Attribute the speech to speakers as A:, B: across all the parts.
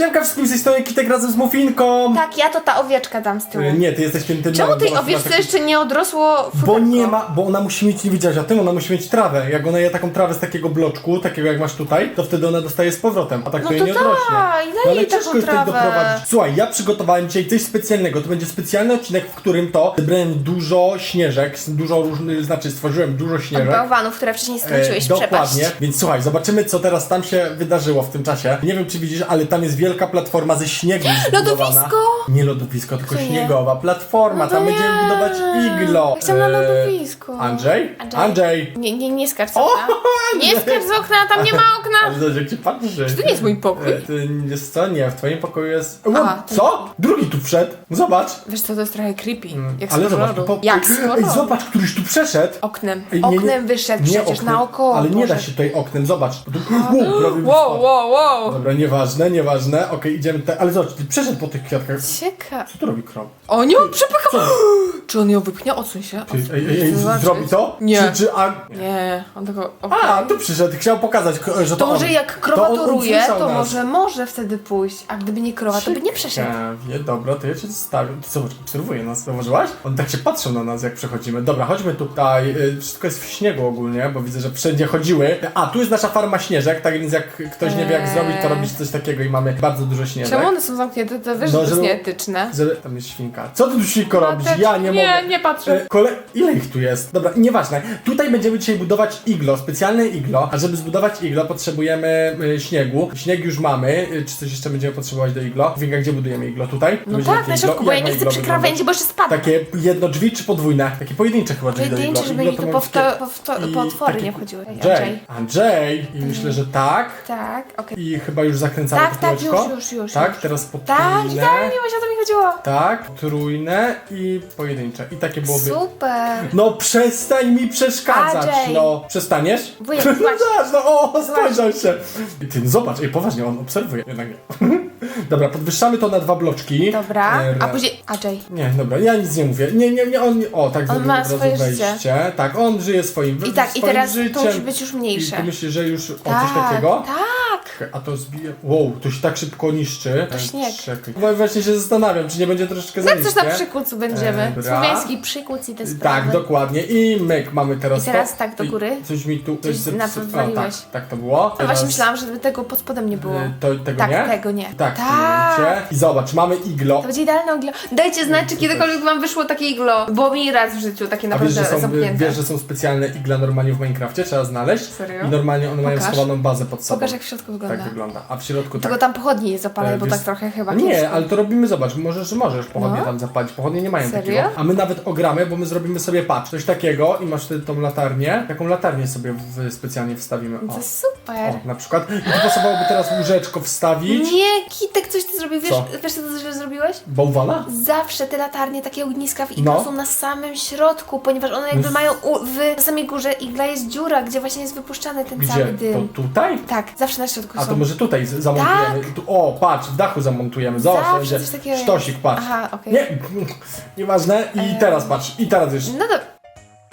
A: Siemka wszystkim z tej strony Kitek razem z Mufinką.
B: Tak, ja to ta owieczka dam z tyłu.
A: E, Nie, ty jesteś tym tym
B: Czemu
A: małym,
B: tej owieczce
A: taki-
B: jeszcze nie odrosło
A: Bo
B: futerko?
A: nie ma, bo ona musi mieć, nie widziałeś o tym, ona musi mieć trawę. Jak ona je taką trawę z takiego bloczku, takiego jak masz tutaj, to wtedy ona dostaje z powrotem, a tak
B: No
A: to jej
B: to
A: nie odrośnie.
B: daj, daj
A: ale
B: jej
A: ciężko jest tak
B: trawę.
A: doprowadzić. Słuchaj, ja przygotowałem dzisiaj coś specjalnego. To będzie specjalny odcinek, w którym to zebrałem dużo śnieżek, dużo różnych, znaczy stworzyłem dużo
B: Od
A: śnieżek.
B: bałwanów, które wcześniej
A: E, dokładnie,
B: przepaść.
A: więc słuchaj, zobaczymy co teraz tam się wydarzyło w tym czasie. Nie wiem czy widzisz, ale tam jest wielka platforma ze śniegu zbudowana.
B: Lodowisko?
A: Nie lodowisko, tylko
B: Co nie?
A: śniegowa platforma.
B: No
A: tam
B: to
A: będziemy
B: nie.
A: budować iglo.
B: Chciałam na
A: E,
B: lodowisko.
A: Andrzej?
B: Andrzej?
A: Andrzej!
B: Nie, nie, nie skacz z
A: O,
B: okna. Nie skacz z okna, tam nie ma okna.
A: Ale zobacz jak ci patrzy.
B: Czy to nie jest mój pokój?
A: E, Ty, jest co? Nie, w twoim pokoju jest... O, co? Drugi tu wszedł. Zobacz.
B: Wiesz co, to jest trochę creepy. Jak
A: Ale
B: z
A: zobacz,
B: horroru.
A: po...
B: Jak z
A: Ej,
B: horroru.
A: zobacz, któryś tu przeszedł.
B: Oknem.
A: Ej, nie, nie.
B: Oknem wyszedł
A: Nie
B: przecież
A: oknem,
B: naokoło.
A: Ale nie da
B: Boże.
A: się tutaj oknem, zobacz. Tu- Wow,
B: wow, wow.
A: Dobra, nieważne, nieważne. Okej, idziemy te... Ale zobacz, ty przeszedł po tych kwiatkach.
B: Ciekawe.
A: Co tu robi krom?
B: O nie, on przepycha. Czy on ją wypchnie? Odsuń się.
A: Ty,
B: Odsuń.
A: ej, ej, ej,
B: Chcę zobaczyć.
A: zrobi to?
B: Nie.
A: Czy, czy, a,
B: Nie, on tego...
A: a,
B: okej.
A: tu przyszedł, chciał pokazać, że to,
B: To
A: on.
B: może jak
A: To
B: krowa
A: on- on
B: toruje,
A: słyszał
B: to
A: nas.
B: może może wtedy pójść, a gdyby nie krowa, to by nie przeszedł.
A: Ciekawie, dobra, to ja cię zostawię. Ty Zobacz, obserwuje nas, zauważyłaś? On tak się patrzył na nas, jak przechodzimy. Dobra, chodźmy tutaj. Y, Wszystko jest w śniegu ogólnie, bo widzę, że wszędzie chodziły. A, tu jest nasza farma śnieżek, tak więc jak ktoś nie wie, jak
B: Eee.
A: zrobić, to robić coś takiego i mamy bardzo dużo śnieżek.
B: Czemu one są zamknięte? To wiesz,
A: No,
B: że to jest
A: żeby-
B: nieetyczne.
A: Że tam jest świnka. Co ty tu świnko robisz? Ja nie,
B: nie,
A: mogę.
B: nie patrzę.
A: E, Kole... Ile ich tu jest? Dobra, nieważne. Tutaj będziemy dzisiaj budować iglo, specjalne iglo, a żeby zbudować iglo potrzebujemy e, śniegu. Śnieg już mamy. E, Czy coś jeszcze będziemy potrzebować do iglo? Winka, gdzie budujemy iglo? Tutaj? Tu
B: No
A: będzie
B: tak, na środku, bo ja
A: Jak
B: nie chcę
A: iglo
B: przy
A: wyglądać?
B: krawędzi, bo jeszcze spadnę.
A: Takie jedno drzwi czy podwójne? Takie pojedyncze chyba drzwi do iglo.
B: Pojedyncze, żeby
A: Iglo
B: mi
A: to
B: tu
A: ma
B: po,
A: takie-
B: wto, po, wto,
A: i
B: po otwory
A: takie-
B: nie wchodziły. Ej,
A: Andrzej,
B: Andrzej.
A: Andrzej. I myślę, że tak.
B: Tak, okej.
A: I chyba już zakręcamy
B: Tak,
A: to
B: tak,
A: kółeczko.
B: już, już, już,
A: Tak,
B: już.
A: teraz
B: Tak,
A: potrójne.
B: idealnie, właśnie o to mi chodziło.
A: Tak, trójne i pojedyncze. I takie byłoby.
B: Super.
A: No przestań mi przeszkadzać,
B: Andrzej.
A: no. Przestaniesz?
B: Wujek,
A: No
B: zobacz.
A: no o, spojrzał się. I ty, zobacz, ej, poważnie, on obserwuje. Jednak nie. Dobra, podwyższamy to na dwa bloczki.
B: Dobra,
A: E,
B: a później... Andrzej.
A: Nie, dobra, ja nic nie mówię. Nie, nie, nie, on... nie- O, tak zrobił
B: ma
A: od razu
B: swoje
A: wejście.
B: życie.
A: Tak, on żyje swoim
B: I tak, i
A: swoim
B: teraz
A: życiem.
B: to musi być już
A: I
B: mniejsze.
A: że już o coś
B: Tak,
A: takiego?
B: tak.
A: A to zbije... Wow, to się tak szybko niszczy.
B: To śnieg.
A: Czekaj. Bo Właśnie się zastanawiam, czy nie będzie troszeczkę za
B: Jak coś na
A: niskie.
B: przykucu będziemy?
A: Dobra.
B: Słowiański przykuc i te sprawy.
A: Tak, dokładnie. I myk mamy teraz.
B: I teraz
A: to.
B: tak do
A: I
B: góry.
A: Coś mi tu.
B: Coś
A: zep-
B: na to
A: o,
B: wywaliłeś.
A: tak, tak to było.
B: No właśnie myślałam, że tego pod spodem nie było.
A: Y, To, tego
B: tak,
A: nie?
B: tego nie.
A: Tak,
B: tak.
A: widzicie? I zobacz, mamy iglo.
B: To będzie idealne iglo. Dajcie znać, czy kiedykolwiek wam wyszło takie iglo. Bo mi raz w życiu takie
A: A wiesz że,
B: naprawdę
A: są,
B: zamknięte.
A: wiesz, że są specjalne igla normalnie w Minecrafcie, trzeba znaleźć.
B: Serio?
A: I normalnie one mają
B: Pokaż.
A: schowaną bazę pod sobą.
B: Pokaż jak w środku wygląda.
A: Tak wygląda. A w środku
B: Tylko
A: tak.
B: tam pochodnie nie zapalaj,
A: E,
B: bo tak trochę chyba
A: Nie,
B: kiepsko.
A: ale to robimy, zobacz, możesz, możesz pochodnie
B: No.
A: tam zapalić. Pochodnie nie mają
B: Serio?
A: takiego. A my nawet ogramy, bo my zrobimy sobie patrz, coś takiego i masz wtedy tą latarnię. Taką latarnię sobie w, specjalnie wstawimy.
B: To
A: O.
B: jest super.
A: O, na przykład. I tu pasowałoby teraz łóżeczko wstawić.
B: Nie, Kitek, coś ty zrobił. Wiesz,
A: Co?
B: wiesz co ty źle zrobiłeś?
A: Bałwana?
B: Zawsze te latarnie, takie ogniska w iglo
A: No.
B: są na samym środku, ponieważ one jakby mają u, w na samej górze igla jest dziura, gdzie właśnie jest wypuszczany ten
A: Gdzie?
B: cały
A: To
B: dym.
A: tutaj?
B: Tak, zawsze na środku
A: A
B: są.
A: to może tutaj z- zamontujemy. Tu, o, patrz, w dachu zamontujemy. Zobacz,
B: Zawsze
A: będzie
B: coś takiego
A: sztosik, patrz.
B: Aha, okej.
A: Nie, nieważne. I teraz patrz, i teraz już.
B: No to...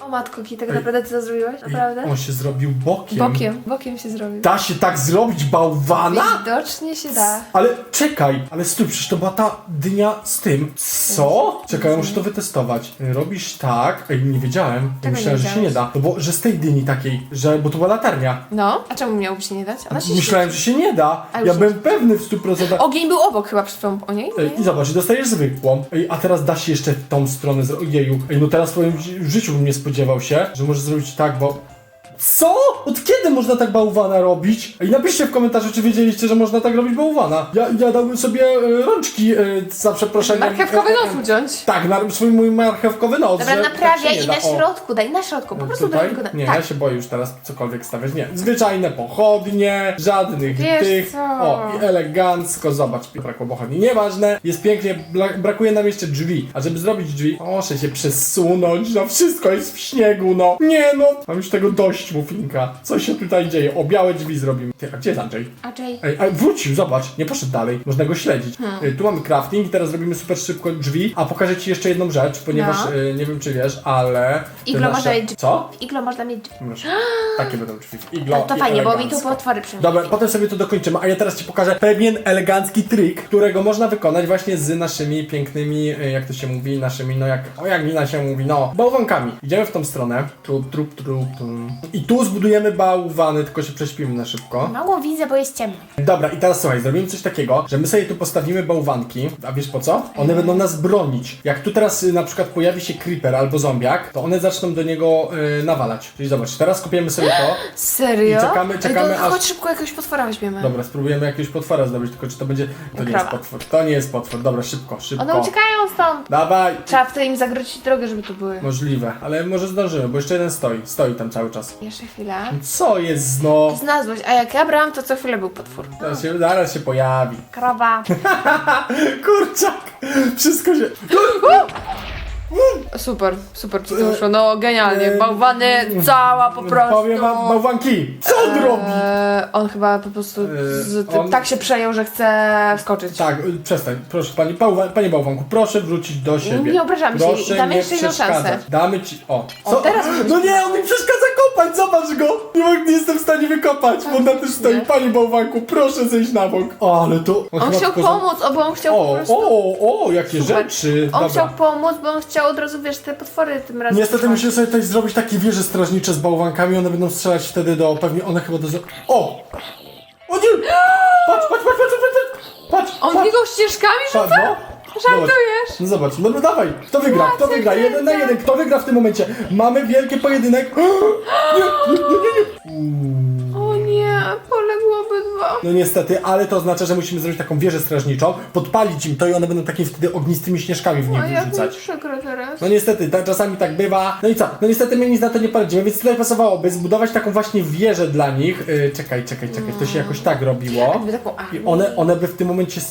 B: O matko, Kitek,
A: Ej.
B: naprawdę ty to zrobiłeś? Naprawdę?
A: On się zrobił bokiem.
B: Bokiem, bokiem się zrobił.
A: Da się tak zrobić bałwana?
B: Widocznie się da.
A: Ale czekaj, ale stój, przecież to była ta dynia z tym. Co? Czekaj, ja muszę to wytestować. Robisz tak. Ej, nie wiedziałem. Ja myślałem,
B: nie
A: że się nie da. No bo, że z tej dyni takiej, że, bo to była latarnia.
B: No, a czemu miałoby się nie dać? Ona się
A: Myślałem, że się nie da.
B: A już
A: Ja
B: się-
A: byłem pewny w 100%.
B: Ogień był obok chyba przed tobą, o niej?
A: Ej, I zobacz, dostajesz zwykłą. Ej, a teraz da się jeszcze w tą stronę zrobić. Jeju. Ej, no teraz w swoim ży- życiu bym nie spodziewał się, że możesz zrobić tak, bo... Co? Od kiedy można tak bałwana robić? Ej, napiszcie w komentarzu, czy wiedzieliście, że można tak robić bałwana. Ja, ja dałbym sobie e, rączki, e, za przeproszeniem...
B: Marchewkowy
A: e,
B: nos
A: e,
B: uciąć.
A: Tak, na swój mój marchewkowy nos.
B: Dobra,
A: że tak
B: naprawiaj
A: się nie
B: i
A: da.
B: na
A: O.
B: środku, daj na środku, po prostu
A: Tutaj?
B: daj go
A: Nie,
B: tak.
A: ja się boję już teraz cokolwiek stawiać. Nie, zwyczajne pochodnie, żadnych
B: Wiesz
A: tych.
B: co?
A: O, i elegancko, zobacz, brakło pochodni. Nieważne, jest pięknie, bla- brakuje nam jeszcze drzwi. A żeby zrobić drzwi, proszę się przesunąć, no wszystko jest w śniegu, no. Nie no, mam już tego dość. Zrobić muffinka. Co się tutaj dzieje? O, białe drzwi zrobimy. Ty, a gdzie jest Andrzej?
B: A Jay?
A: Ej, a wrócił, zobacz, nie poszedł dalej, można go śledzić. Y, Tu mamy crafting i teraz robimy super szybko drzwi, a pokażę ci jeszcze jedną rzecz, ponieważ
B: No.
A: y, nie wiem czy wiesz, ale... te
B: Iglo można mieć drzwi.
A: Co?
B: Iglo można mieć...
A: Takie będą drzwi. Iglo
B: to
A: i
B: fajnie, bo mi tu
A: elegancko.
B: potwory przyjmą.
A: Dobra, potem sobie to dokończymy, a ja teraz Ci pokażę pewien elegancki trik, którego można wykonać właśnie z naszymi pięknymi, y, jak to się mówi, naszymi, no jak, o jak wina się mówi, no, bałwankami. Idziemy w tą stronę, trup, trup, trup, trup. I tu zbudujemy bałwany, tylko się prześpimy na szybko.
B: Mało widzę, bo jest ciemno.
A: Dobra, i teraz słuchaj, zrobimy coś takiego, że my sobie tu postawimy bałwanki, a wiesz po co? One będą nas bronić. Jak tu teraz y, na przykład pojawi się creeper albo zombiak, to one zaczną do niego y, nawalać. Czyli zobacz, teraz kopiemy sobie to,
B: Serio?
A: I czekamy- czekamy,
B: Ej, to
A: aż-
B: Chodź szybko jakiegoś potwora weźmiemy.
A: Dobra, spróbujemy jakiegoś potwora zdobyć, tylko czy to będzie... To nie jest potwór, to nie jest potwór. Dobra, szybko, szybko.
B: One uciekają stąd.
A: Dawaj!
B: Trzeba wtedy im zagrodzić drogę, żeby tu były.
A: Możliwe, ale może zdążymy, bo jeszcze jeden stoi. Stoi tam cały czas.
B: Jeszcze chwilę.
A: Co jest no?
B: Znalazłeś, a jak ja brałam, to co chwilę był potwór.
A: Zaraz się, zaraz się pojawi.
B: Krowa.
A: Kurczak! Wszystko się...
B: Super, super ci to wyszło. No genialnie. Bałwany, cała po prostu.
A: Powiem wam, bałwanki! Co on robi?
B: Eee, on chyba po prostu
A: Eee,
B: z, ty,
A: on-
B: tak się przejął, że chce wskoczyć.
A: Tak, y, przestań, proszę pani, bałwa, panie bałwanku, proszę wrócić do siebie.
B: Nie obrażamy się
A: proszę
B: i damy
A: nie
B: jeszcze jedną
A: przeszkadzać.
B: szansę.
A: Damy ci, o.
B: O, teraz
A: No nie, on mi przeszkadza kopać, zobacz go! Nie, mogę, nie jestem w stanie wykopać, bo na tym stoi.
B: nie.
A: Panie bałwanku, proszę zejść na bok. O, ale to...
B: On
A: chyba
B: chciał
A: tylko za-
B: pomóc, o, bo on chciał po
A: O,
B: prostu...
A: o, o, jakie
B: Super.
A: rzeczy.
B: On chciał pomóc, bo on chciał od razu, wiesz, te potwory tym razem.
A: Niestety musimy sobie tutaj zrobić takie wieże strażnicze z bałwankami, one będą strzelać wtedy do, pewnie one chyba do... O! O nie! Patrz, patrz, patrz, patrz, patrz, patrz,
B: On
A: patrz,
B: biegał ścieżkami, że
A: patrz, no.
B: Żartujesz?
A: No zobacz, no, no dawaj, kto wygra, kto wygra, jeden na jeden, kto wygra w tym momencie? Mamy wielki pojedynek. Nie, nie, nie, nie, nie.
B: O nie, poległoby dwa.
A: No niestety, ale to oznacza, że musimy zrobić taką wieżę strażniczą, podpalić im to i one będą takimi wtedy ognistymi śnieżkami w
B: A
A: nich
B: jak mi
A: wyrzucać.
B: przykro teraz.
A: No niestety, tak czasami tak bywa. No i co? No niestety my nic na to nie poradzimy, więc tutaj pasowałoby zbudować taką właśnie wieżę dla nich. Yy, czekaj, czekaj, czekaj, to się jakoś tak robiło.
B: Jakby taką armię.
A: I one, one by w tym momencie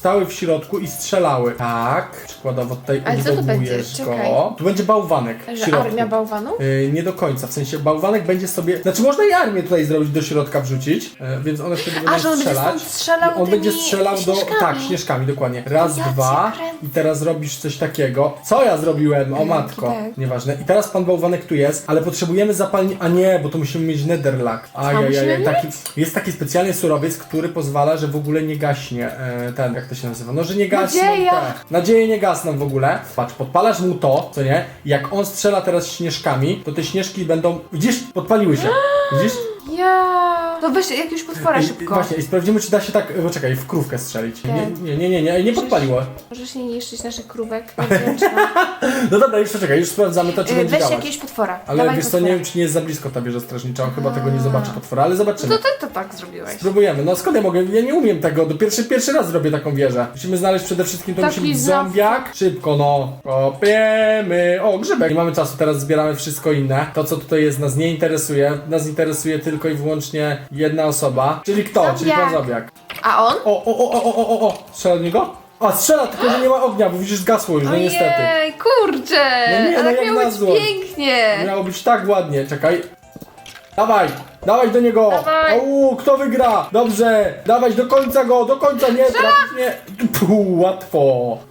A: stały w środku i strzelały. Tak, przykładowo tutaj
B: Ale co to będzie?
A: odwodujesz go.
B: Czekaj.
A: Tu będzie bałwanek w
B: Że
A: środku.
B: armia bałwanów?
A: Yy, nie do końca, w sensie bałwanek będzie sobie. Znaczy można i armię tutaj zrobić do środka wrzucić, yy, więc one wtedy będą
B: A, że on będzie
A: strzelać.
B: stąd strzelał
A: I on
B: tymi
A: będzie strzelał do.
B: śnieżkami.
A: Tak, śnieżkami, dokładnie. Raz,
B: Ja cię
A: dwa.
B: kręcę.
A: I teraz robisz coś takiego. Co ja zrobiłem? O matko.
B: tak.
A: Nieważne. I teraz pan bałwanek tu jest, ale potrzebujemy zapalni. A nie, bo to musimy mieć netherlack.
B: musimy
A: Ajajaj, taki,
B: mieć?
A: jest taki specjalny surowiec, który pozwala, że w ogóle nie gaśnie e, ten, jak to się nazywa? No, że nie gasną.
B: Nadzieja.
A: Te. Nadzieje nie gasną w ogóle. Patrz, podpalasz mu to, co nie? Jak on strzela teraz śnieżkami, to te śnieżki będą. Widzisz? Podpaliły się. Widzisz?
B: Ja. To weź jakiegoś potwora
A: I,
B: szybko.
A: właśnie, i sprawdzimy, czy da się tak. Bo czekaj, w krówkę strzelić. Nie, nie, nie, nie, nie, nie podpaliło.
B: Możesz nie niszczyć naszych krówek. Wdzięczna.
A: No dobra, już poczekaj, już sprawdzamy to, czy
B: Y,
A: będzie
B: Weź jakiegoś potwora.
A: Ale
B: Dawaj
A: wiesz co,
B: potwora.
A: nie wiem, czy nie jest za blisko ta wieża strażnicza, on chyba tego nie zobaczy potwora, ale zobaczymy.
B: No to ty to tak zrobiłeś.
A: Spróbujemy. No skąd ja mogę? Ja nie umiem tego. Do pierwszy, pierwszy raz zrobię taką wieżę. Musimy znaleźć przede wszystkim, to
B: Taki
A: musi być zombiak. Szybko, no. Kopiemy. O, grzybek. Nie mamy czasu, teraz zbieramy wszystko inne. To, co tutaj jest, nas nie interesuje. Nas interesuje tylko i wyłącznie jedna osoba. Czyli kto? Czyli pan
B: zombiak. A on?
A: O, o, o, o, o, o, o. Strzela do niego? A, strzela, tylko że nie ma ognia, bo widzisz, zgasło już, no niestety.
B: Ojej, kurczę!
A: No nie,
B: A
A: no
B: tak
A: jak
B: miało
A: na
B: być
A: złość.
B: pięknie!
A: Miało być tak ładnie, czekaj. Dawaj, dawaj do niego.
B: Dawaj.
A: Kto wygra? Dobrze, dawaj do końca go, do końca, nie, trafić nie. Łatwo.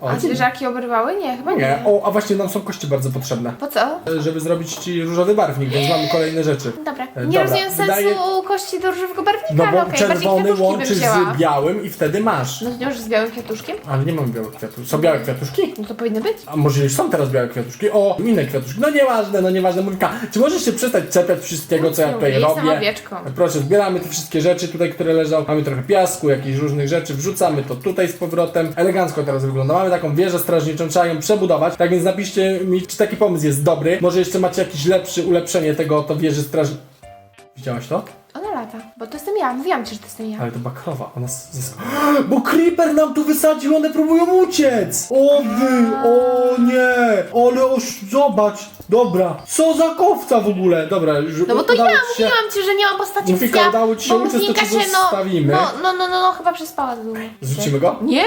A: O,
B: A zwierzaki obrywały? Nie, chyba nie.
A: nie, o, a właśnie nam są kości bardzo potrzebne.
B: Po co?
A: Żeby zrobić ci różowy barwnik, więc mamy kolejne rzeczy.
B: Dobra.
A: E,
B: Nie
A: dobra,
B: rozumiem
A: wydaje-
B: sensu kości do różowego barwnika,
A: No
B: ale
A: bo
B: okej, bardziej
A: czerwony
B: kwiatuszki bym
A: łączysz
B: wzięła.
A: z białym i wtedy masz.
B: No to już z białym kwiatuszkiem?
A: Ale nie mamy białych kwiatuszków. Są białe kwiatuszki?
B: No to powinny być.
A: A może już są teraz białe kwiatuszki? O, inne kwiatuszki. No nieważne, no nieważne. Mówika, czy możesz się przestać czepiać wszystkiego, co ja tutaj
B: Mówię,
A: robię?
B: Owieczką.
A: Proszę, zbieramy te wszystkie rzeczy tutaj, które leżą. Mamy trochę piasku, jakichś różnych rzeczy, wrzucamy to tutaj z powrotem. Elegancko teraz wygląda. Mamy taką wieżę strażniczą, trzeba ją przebudować. Tak więc napiszcie mi, czy taki pomysł jest dobry. Może jeszcze macie jakiś lepszy, ulepszenie tego, to wieży strażniczej. Widziałaś to?
B: Lata. Bo to jestem ja, mówiłam ci, że to jestem ja.
A: Ale to bakrowa, ona zyska. Bo Creeper nam tu wysadził, one próbują uciec! O wy, o nie! Ale oż, zobacz! Dobra, co za kowca w ogóle? Dobra, już
B: No bo to ja
A: udało ci się-
B: mówiłam ci, że nie mam postaci
A: Mufika,
B: ja,
A: udało ci się
B: bo
A: uciec, to
B: Mufinka
A: ci
B: się, no,
A: zostawimy.
B: no, no, no, no, no, chyba przespała długo.
A: Zrzucimy go?
B: Nie!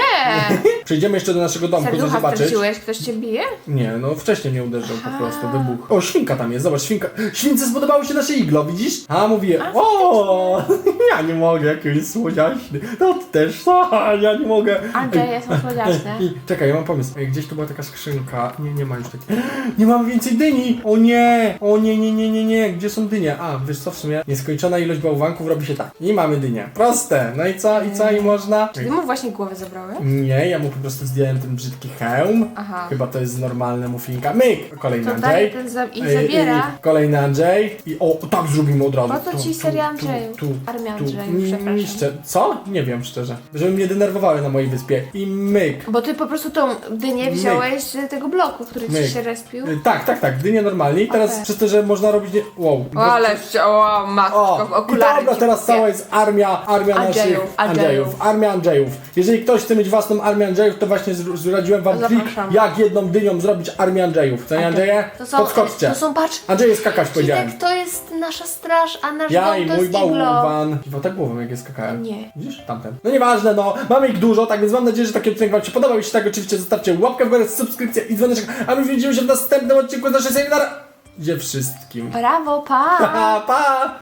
A: Przejdziemy jeszcze do naszego domku, żeby
B: Serducha
A: zobaczyć.
B: straciłeś, ktoś cię bije?
A: Nie, no wcześniej mnie uderzył po prostu, wybuch. O, świnka tam jest, zobacz, świnka. Śwince spodobało się nasze iglo, widzisz? A, mówię,
B: A,
A: o, ja nie mogę, jakiś słodziaśny. No ty też, co? ja nie mogę.
B: Andrzej, są słodziaczne.
A: I, czekaj, ja mam pomysł. Ej, Gdzieś tu była taka skrzynka. Nie, nie ma już takiej. Nie mam więcej dyni! O nie! O nie, nie, nie, nie, nie. Gdzie są dynie? A, wiesz co, w sumie nieskończona ilość bałwanków robi się tak. I mamy dynię. Proste. No i co? I co? I można?
B: Czy ty mu właśnie głowę zabrałeś?
A: Nie, ja mu po prostu zdjąłem ten brzydki hełm.
B: Aha.
A: Chyba to jest normalne mufinka. Myk! Kolejny
B: To
A: Andrzej.
B: ten za i
A: Ej,
B: zabiera.
A: ej, Kolejny Andrzej. I o, tak zrobimy od razu.
B: Po co
A: Tu,
B: ci
A: tu, tu,
B: Andrzejów?
A: Tu,
B: Armia
A: tu.
B: Andrzejów, przepraszam.
A: niszczę. Co? Nie wiem szczerze. Żeby mnie denerwowały na mojej wyspie. I myk.
B: Bo ty po prostu tą dynię
A: Myk.
B: wziąłeś z tego bloku, który ci
A: Myk.
B: się respił.
A: Y, Tak, tak, tak, dynie normalnie i teraz
B: Okej.
A: przez to, że można robić nie... Wow.
B: Ale o, matko,
A: O,
B: w
A: i
B: okulary
A: dobra,
B: ci
A: teraz
B: kupię.
A: cała jest armia, armia
B: Andrzejów,
A: naszych
B: Andrzejów.
A: Armia Andrzejów. Jeżeli ktoś chce mieć własną armię Andrzejów, to właśnie zr- zradziłem wam trik,
B: Zapraszam.
A: jak jedną dynią zrobić armię Andrzejów. Co nie, Andrzeje?
B: To są,
A: Podskoczcie.
B: to są, patrz,
A: Andrzeje skakać, powiedziałem.
B: Kitek to jest nasza straż, a nasz
A: Ja
B: dom
A: i
B: to
A: mój
B: jest.
A: Bałwan. Kiwa tak głową, jak jest skakałem.
B: Nie.
A: Widzisz? Tamten. No nieważne, no. Mamy ich dużo, tak więc mam nadzieję, że taki odcinek wam się podobał. Jeśli tak, oczywiście zostawcie łapkę w górę, subskrypcję i dzwoneczek. A my widzimy się w następnym odcinku z naszej serii. Na razie wszystkim.
B: Brawo, pa!
A: Pa, pa!